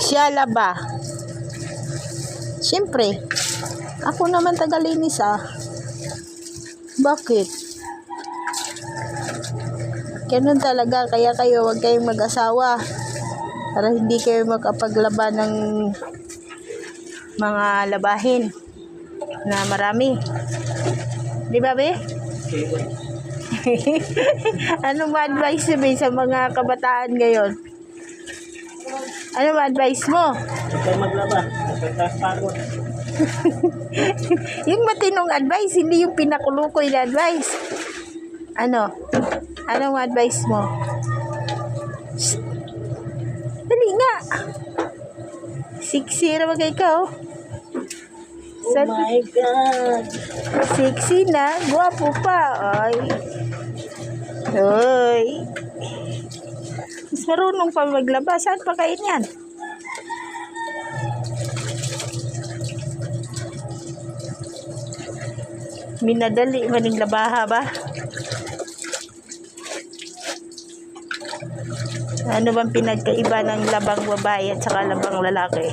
Siya laba. Siyempre, ako naman tagalinis ah. Bakit? Ganun talaga, kaya kayo wag kayong mag-asawa. Para hindi kayo makapaglaba ng mga labahin na marami. Di ba, be? ano ba advice mo sa mga kabataan ngayon? Ano ba advice mo? Huwag maglaba. Nagkataas pagod. yung matinong advice, hindi yung pinakulukoy na advice. Ano? Anong advice mo? Shh. Dali nga. Sexy naman kay ikaw. Oh my God. Sexy na. Guwapo pa. Ay. Hoy. Marunong pa maglaba. Saan pa kayo yan? Minadali maning labaha ba? Ano bang pinagkaiba ng labang babae at saka labang lalaki?